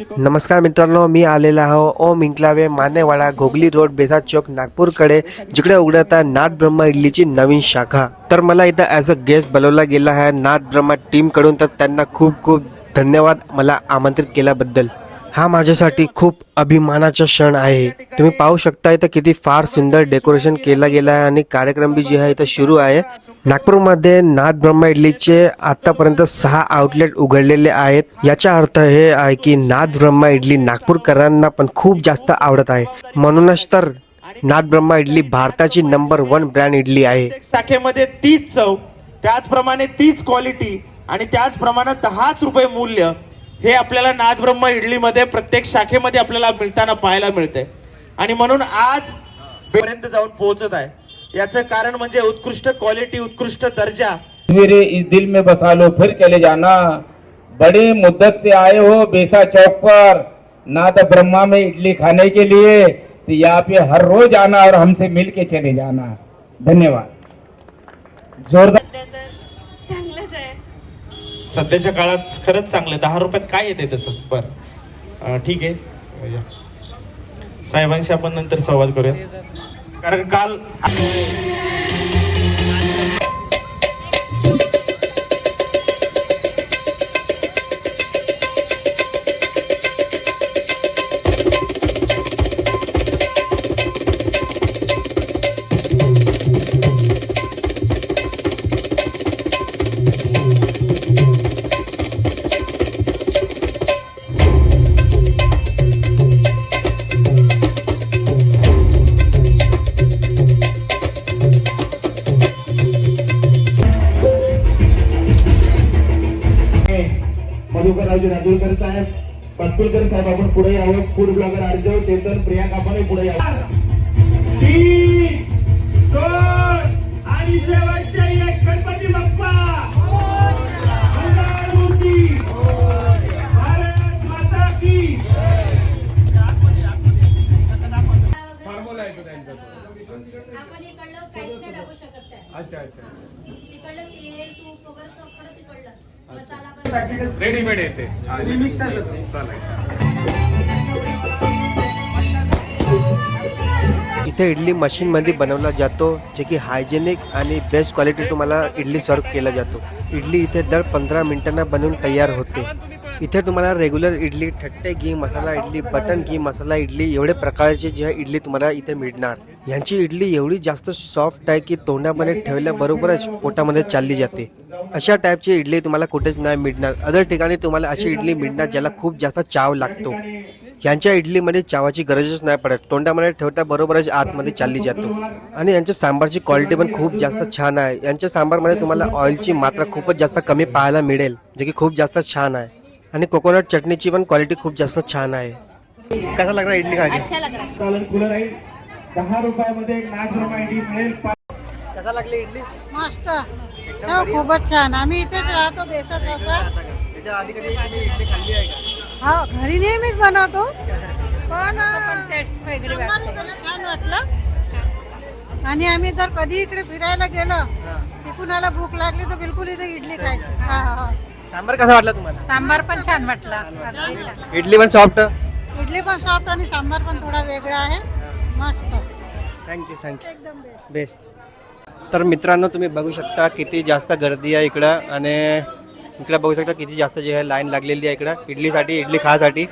नमस्कार मित्रांनो मी आलेला आहो ओम इंकलावे मानेवाडा घोगली रोड बेसा चौक नागपूरकडे जिकडे उघडत आहे नाथ ब्रह्मा इडलीची नवीन शाखा. तर मला इथं ॲज अ गेस्ट बोलवला गेला आहे नाथ ब्रह्मा टीमकडून तर त्यांना खूप खूप धन्यवाद मला आमंत्रित केल्याबद्दल. हा माझ्यासाठी खूप अभिमानाचा क्षण आहे. तुम्ही पाहू शकता इथं किती फार सुंदर डेकोरेशन केलं गेलं आहे आणि कार्यक्रम बी जे आहे इथं सुरू आहे. नागपूरमध्ये नाथ ब्रह्मा इडलीचे आतापर्यंत सहा आउटलेट उघडलेले आहेत. याचा अर्थ हे आहे की नाथ ब्रह्मा इडली नागपूरकरांना पण खूप जास्त आवडत आहे. म्हणूनच तर नाथ ब्रह्मा इडली भारताची नंबर वन ब्रँड इडली आहे. शाखेमध्ये तीच चव त्याचप्रमाणे तीच क्वालिटी आणि त्याचप्रमाणे दहाच रुपये मूल्य हे आपल्याला नाथ ब्रह्मा इडलीमध्ये प्रत्येक शाखेमध्ये आपल्याला मिळताना पाहायला मिळते आणि म्हणून आज पर्यंत जाऊन पोहोचत आहे. याचं कारण म्हणजे उत्कृष्ट क्वालिटी उत्कृष्ट दर्जा. मेरे इस दिल में बसा लो फिर चले जाना। बड़े मुद्दत से आए हो बेसा चौक पर। नाथ ब्रह्मा में इडली खाने के लिए तो यहाँ पे हर रोज आना और हमसे मिल के चले जाना। धन्यवाद। जोरदार। चांगलंच आहे सध्याच्या काळात खरंच चांगलं दहा रुपयात काय येते तसं? बरं. अं, ठीक आहे. साहेबांशी आपण नंतर संवाद करूया. कारण काल मधुकररावजी राजूरकर साहेब पातकुलकर साहेब आपण पुढे यावं. फूड ब्लॉगर अर्जव चेतन प्रियांका आपण पुढे यावं. तीन दोन आणि शेवटचे एक गणपती बाप्पा. मंगळमूर्ती भारत माता की. आपण इकडलं काहीच नाही टाकू शकत नाही अच्छा अच्छा. तिकडलं तेल तूप वगैरे सगळं तिकडलं. रेडीमेड येते. इथे इडली मशीनमध्ये बनवला जातो जे की हायजेनिक आणि बेस्ट क्वालिटी तुम्हाला इडली सर्व केला जातो. इडली इथे दर पंधरा मिनिटांना बनवून तयार होते. इथे तुम्हाला रेग्युलर इडली ठट्टे घी मसाला इडली बटन घी मसाला इडली एवढे प्रकारचे जे इडली तुम्हाला इथे मिळणार. यांची इडली एवढी जास्त सॉफ्ट आहे की तोंडामध्ये ठेवल्याबरोबरच पोटामध्ये चालली जाते. अशा टाईपची इडली तुम्हाला कुठेच नाही मिळणार. अदर ठिकाणी तुम्हाला अशी इडली मिळणार ज्याला खूप जास्त चाव लागतो. यांच्या इडलीमध्ये चावाची गरजच नाही पडत. तोंडामध्ये ठेवता बरोबरच आतमध्ये चालली जातो. आणि यांच्या सांबारची क्वालिटी पण खूप जास्त छान आहे. यांच्या सांबारमध्ये तुम्हाला ऑइलची मात्रा खूपच जास्त कमी पाहायला मिळेल जे की खूप जास्त छान आहे. आणि कोकोनट चटणीची पण क्वालिटी खूप जास्त छान आहे. कसा इडली लग रहा खुलं राहील. दहा रुपयामध्ये कसा लागली इडली? मस्त. हो खूपच छान. आम्ही इथेच राहतो बेसा चौकात त्याच्या आधी कधी तुम्ही इडली खाल्ली आहे का? हा घरी नेहमीच बनवतो. पण टेस्ट वेगळी वगैरे छान वाटलं. आणि आम्ही जर कधी इकडे फिरायला गेलो तिकुणाला भूक लागली तर बिलकुल इथे इडली खायची. हा हा सांबार कसा वाटला तुम्हाला? सांबार पण छान वाटला. इडली पण सॉफ्ट इडली पण सॉफ्ट आणि सांबार पण थोडा वेगळा आहे. मस्त. थँक्यू थँक्यू एकदम बेस्ट बेस्ट तर मित्रांनो तुम्ही बघू शकता किती जास्त गर्दी आहे इकडं. आणि इकडं बघू शकता किती जास्त जे आहे लाईन लागलेली आहे इकडं. इडलीसाठी इडली खासाठी.